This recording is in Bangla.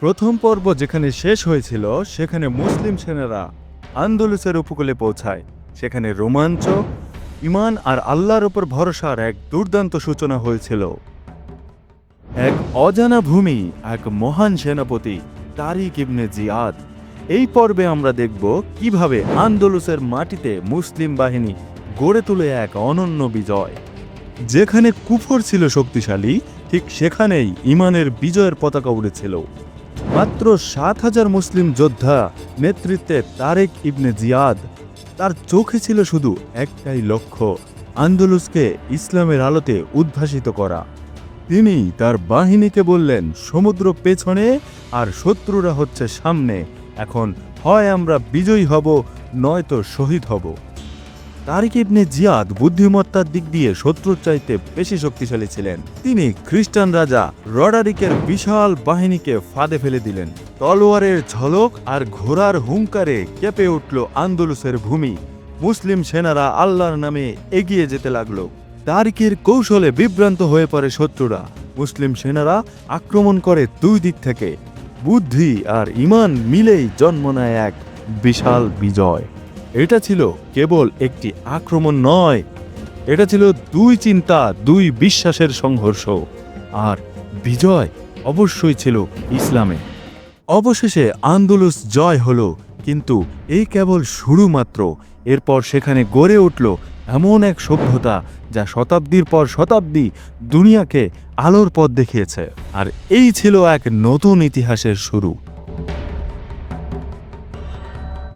প্রথম পর্ব যেখানে শেষ হয়েছিল, সেখানে মুসলিম সেনারা আন্দোলসের উপকূলে পৌঁছায়। সেখানে রোমাঞ্চ ইমান আর আল্লাহর ওপর ভরসার এক দুর্দান্ত সূচনা হয়েছিল। এক অজানা ভূমি, এক মহান সেনাপতি, তারিক ইবনে জিয়াদ। এই পর্বে আমরা দেখব কীভাবে আন্দোলসের মাটিতে মুসলিম বাহিনী গড়ে তোলে এক অনন্য বিজয়। যেখানে কুফর ছিল শক্তিশালী, ঠিক সেখানেই ইমানের বিজয়ের পতাকা উড়েছিল। মাত্র সাত হাজার মুসলিম যোদ্ধা নেতৃত্বে তারেক ইবনে জিয়াদ। তার চোখে ছিল শুধু একটাই লক্ষ্য, আন্দোলুসকে ইসলামের আলোতে উদ্ভাসিত করা। তিনি তার বাহিনীকে বললেন, সমুদ্র পেছনে আর শত্রুরা হচ্ছে সামনে। এখন হয় আমরা বিজয়ী হব, নয়তো শহীদ হব। তারিক ইবনে জিয়াদ বুদ্ধিমত্তার দিক দিয়ে শত্রুর চাইতে বেশি শক্তিশালী ছিলেন। তিনি খ্রিস্টান রাজা রডারিকের বিশাল বাহিনীকে ফাঁদে ফেলে দিলেন। তলোয়ারের ঝলক আর ঘোড়ার হুঙ্কারে কেঁপে উঠল আন্দোলসের ভূমি। মুসলিম সেনারা আল্লাহর নামে এগিয়ে যেতে লাগল। তারিকের কৌশলে বিভ্রান্ত হয়ে পড়ে শত্রুরা। মুসলিম সেনারা আক্রমণ করে দুই দিক থেকে। বুদ্ধি আর ইমান মিলেই জন্ম নেয় এক বিশাল বিজয়। এটা ছিল কেবল একটি আক্রমণ নয়, এটা ছিল দুই চিন্তা, দুই বিশ্বাসের সংঘর্ষ। আর বিজয় অবশ্যই ছিল ইসলামে। অবশেষে আন্দোলস জয় হলো, কিন্তু এই কেবল শুরু মাত্র। এরপর সেখানে গড়ে উঠল এমন এক সভ্যতা যা শতাব্দীর পর শতাব্দী দুনিয়াকে আলোর পথ দেখিয়েছে। আর এই ছিল এক নতুন ইতিহাসের শুরু।